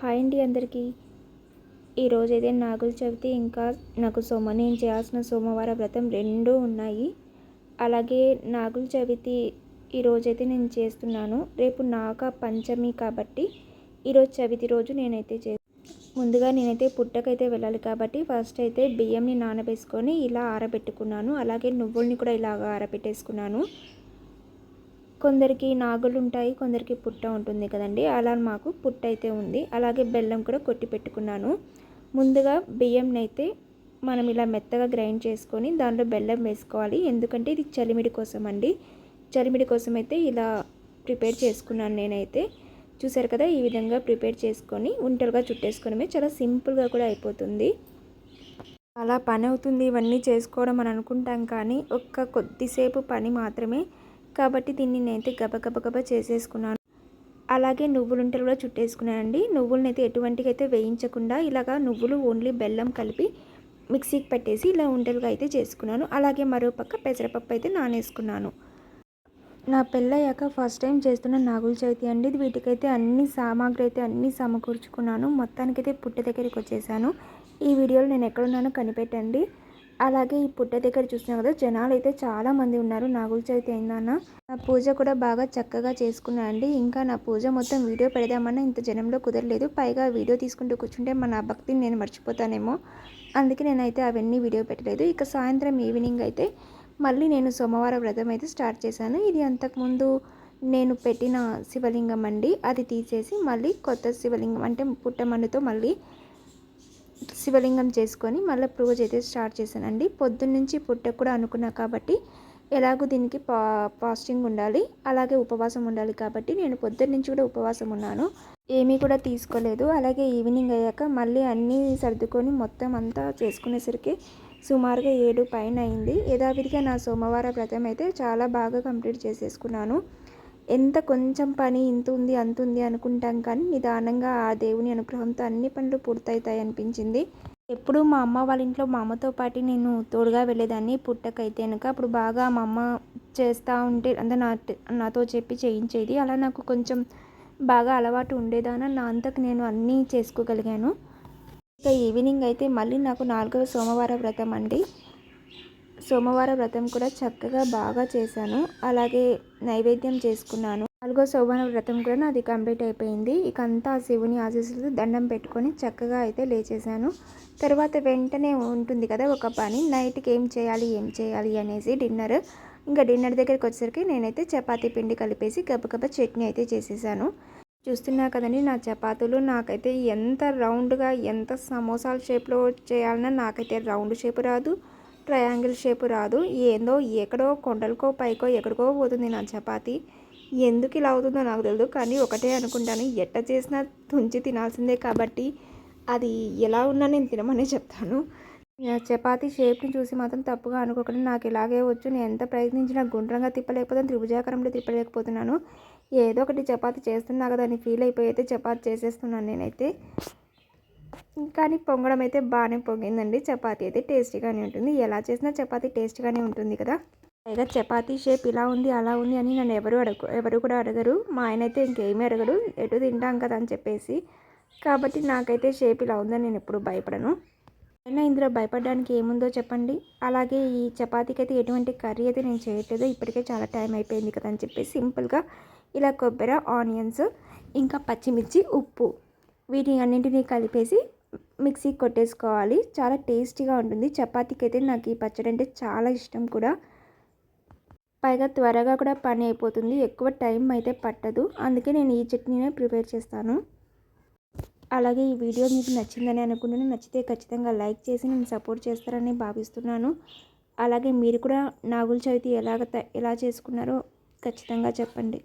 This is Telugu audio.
హాయ్ అండి అందరికీ. ఈరోజు అయితే నాగుల చవితి ఇంకా నాకు సోమ నేను చేయాల్సిన సోమవార వ్రతం రెండూ ఉన్నాయి. అలాగే నాగుల చవితి ఈరోజైతే నేను చేస్తున్నాను. రేపు నాక పంచమి కాబట్టి ఈరోజు చవితి రోజు నేనైతే చే ముందుగా నేనైతే పుట్టకైతే వెళ్ళాలి కాబట్టి ఫస్ట్ అయితే బియ్యంని నానబేసుకొని ఇలా ఆరబెట్టుకున్నాను. అలాగే నువ్వుల్ని కూడా ఇలాగ ఆరబెట్టేసుకున్నాను. కొందరికి నాగులు ఉంటాయి కొందరికి పుట్ట ఉంటుంది కదండి. అలా మాకు పుట్ట అయితే ఉంది. అలాగే బెల్లం కూడా కొట్టి పెట్టుకున్నాను. ముందుగా బియ్యంని అయితే మనం ఇలా మెత్తగా గ్రైండ్ చేసుకొని దాంట్లో బెల్లం వేసుకోవాలి. ఎందుకంటే ఇది చలిమిడి కోసం అండి. చలిమిడి కోసం అయితే ఇలా ప్రిపేర్ చేసుకున్నాను నేనైతే. చూసారు కదా ఈ విధంగా ప్రిపేర్ చేసుకొని ఉంటలుగా చుట్టేసుకోవడమే చాలా సింపుల్గా కూడా అయిపోతుంది. అలా పని అవుతుంది. ఇవన్నీ చేసుకోవడం అని అనుకుంటాం కానీ ఒక్క కొద్దిసేపు పని మాత్రమే కాబట్టి దీన్ని నేనైతే గబగబగబ చేసేసుకున్నాను. అలాగే నువ్వులుంటలు కూడా చుట్టేసుకున్నానండి. నువ్వులను అయితే ఎటువంటికి అయితే వేయించకుండా ఇలాగా నువ్వులు ఓన్లీ బెల్లం కలిపి మిక్సీకి పెట్టేసి ఇలా ఉండలుగా అయితే చేసుకున్నాను. అలాగే మరో పక్క పెసరపప్పు అయితే నానేసుకున్నాను. నా పెళ్ళయ్యాక ఫస్ట్ టైం చేస్తున్న నాగుల చవితి అండి. వీటికైతే అన్ని సామాగ్రి అయితే అన్నీ సమకూర్చుకున్నాను. మొత్తానికైతే పుట్ట దగ్గరికి వచ్చేసాను. ఈ వీడియోలో నేను ఎక్కడున్నానో కనిపెట్టండి. అలాగే ఈ పుట్ట దగ్గర చూసినా కదా జనాలు అయితే చాలా మంది ఉన్నారు. నాగుల చవితి అయిందన్న నా పూజ కూడా బాగా చక్కగా చేసుకున్నా అండి ఇంకా నా పూజ మొత్తం వీడియో పెడదామన్నా ఇంత జనంలో కుదరలేదు. పైగా వీడియో తీసుకుంటూ కూర్చుంటే మన భక్తిని నేను మర్చిపోతానేమో. అందుకే నేనైతే అవన్నీ వీడియో పెట్టలేదు. ఇక సాయంత్రం ఈవినింగ్ అయితే మళ్ళీ నేను సోమవారం వ్రతం అయితే స్టార్ట్ చేశాను. ఇది అంతకుముందు నేను పెట్టిన శివలింగం అండి. అది తీసేసి మళ్ళీ కొత్త శివలింగం అంటే పుట్టమన్నుతో మళ్ళీ శివలింగం చేసుకొని మళ్ళీ పూజ అయితే స్టార్ట్ చేశానండి. పొద్దున్నుంచి పుట్టకు పుట్ట కూడా అనుకున్నా కాబట్టి ఎలాగో దీనికి పా ఫాస్టింగ్ ఉండాలి అలాగే ఉపవాసం ఉండాలి కాబట్టి నేను పొద్దున్న నుంచి కూడా ఉపవాసం ఉన్నాను. ఏమీ కూడా తీసుకోలేదు. అలాగే ఈవినింగ్ అయ్యాక మళ్ళీ అన్నీ సర్దుకొని మొత్తం అంతా చేసుకునేసరికి సుమారుగా ఏడు పైన అయింది. యథావిధిగా నా సోమవార వ్రతం అయితే చాలా బాగా కంప్లీట్ చేసేసుకున్నాను. ఎంత కొంచెం పని ఇంత ఉంది అంత ఉంది అనుకుంటాం కానీ నిదానంగా ఆ దేవుని అనుగ్రహంతో అన్ని పనులు పూర్తవుతాయి అనిపించింది. ఎప్పుడు మా అమ్మ వాళ్ళ ఇంట్లో మా అమ్మతో పాటు నేను తోడుగా వెళ్ళేదాన్ని పుట్టకైతే కనుక అప్పుడు బాగా మా అమ్మ చేస్తూ ఉంటే అంటే నా నాతో చెప్పి చేయించేది. అలా నాకు కొంచెం బాగా అలవాటు ఉండేదాన. నా అంతకు నేను అన్నీ చేసుకోగలిగాను. ఇక ఈవినింగ్ అయితే మళ్ళీ నాకు నాలుగవ సోమవారం వ్రతం అండి. సోమవారం వ్రతం కూడా చక్కగా బాగా చేశాను. అలాగే నైవేద్యం చేసుకున్నాను. నాలుగో సోమవార వ్రతం కూడా నాది కంప్లీట్ అయిపోయింది. ఇక అంతా శివుని ఆశీస్సులతో దండం పెట్టుకొని చక్కగా అయితే లేచేశాను. తర్వాత వెంటనే ఉంటుంది కదా ఒక పని నైట్కి ఏం చేయాలి ఏం చేయాలి అనేసి డిన్నర్. ఇంకా డిన్నర్ దగ్గరికి వచ్చేసరికి నేనైతే చపాతీ పిండి కలిపేసి గబగబ చట్నీ అయితే చేసేసాను. చూస్తున్నా కదండి నా చపాతీలు నాకైతే ఎంత రౌండ్గా ఎంత సమోసాల షేప్లో చేయాలన్నా నాకైతే రౌండ్ షేప్ రాదు. ట్రయాంగిల్ షేప్ రాదు. ఏందో ఎక్కడో కొండలకో పైకో ఎక్కడికో పోతుంది నా చపాతి. ఎందుకు ఇలా అవుతుందో నాకు తెలియదు కానీ ఒకటే అనుకుంటాను. ఎట్ట చేసినా తుంచి తినాల్సిందే కాబట్టి అది ఎలా ఉన్నా నేను తినమని చెప్తాను. చపాతీ షేప్ని చూసి మాత్రం తప్పుగా అనుకోకుండా. నాకు ఇలాగే వచ్చు. నేను ఎంత ప్రయత్నించినా గుండ్రంగా తిప్పలేకపోతాను. త్రిభుజాకరంలో తిప్పలేకపోతున్నాను. ఏదో ఒకటి చపాతీ చేస్తున్నా కదా అని ఫీల్ అయిపోయి అయితే చపాతీ చేసేస్తున్నాను నేనైతే. కానీ పొంగడం అయితే బాగానే పొంగిందండి. చపాతీ అయితే టేస్టీగానే ఉంటుంది. ఎలా చేసినా చపాతీ టేస్ట్గానే ఉంటుంది కదా. పైగా చపాతీ షేప్ ఇలా ఉంది అలా ఉంది అని నన్ను ఎవరు అడగ ఎవరు కూడా అడగరు. మా ఆయన అయితే ఇంకేమీ అడగరు ఎటు తింటాం కదా అని చెప్పేసి. కాబట్టి నాకైతే షేప్ ఇలా ఉందని నేను ఎప్పుడు భయపడను. అయినా ఇందులో భయపడడానికి ఏముందో చెప్పండి. అలాగే ఈ చపాతీకి అయితే ఎటువంటి కర్రీ అయితే నేను చేయట్లేదు. ఇప్పటికే చాలా టైం అయిపోయింది కదా అని చెప్పేసి సింపుల్గా ఇలా కొబ్బరి ఆనియన్స్ ఇంకా పచ్చిమిర్చి ఉప్పు వీటి అన్నింటినీ కలిపేసి మిక్సీ కొట్టేసుకోవాలి. చాలా టేస్టీగా ఉంటుంది. చపాతీకి అయితే నాకు ఈ పచ్చడి అంటే చాలా ఇష్టం కూడా. పైగా త్వరగా కూడా పని అయిపోతుంది. ఎక్కువ టైం అయితే పట్టదు. అందుకే నేను ఈ చట్నీనే ప్రిపేర్ చేస్తాను. అలాగే ఈ వీడియో మీకు నచ్చిందని అనుకుంటున్నాను నచ్చితే ఖచ్చితంగా లైక్ చేసి నేను సపోర్ట్ చేస్తారని భావిస్తున్నాను. అలాగే మీరు కూడా నాగుల చవితి ఎలాగ ఎలా చేసుకున్నారో ఖచ్చితంగా చెప్పండి.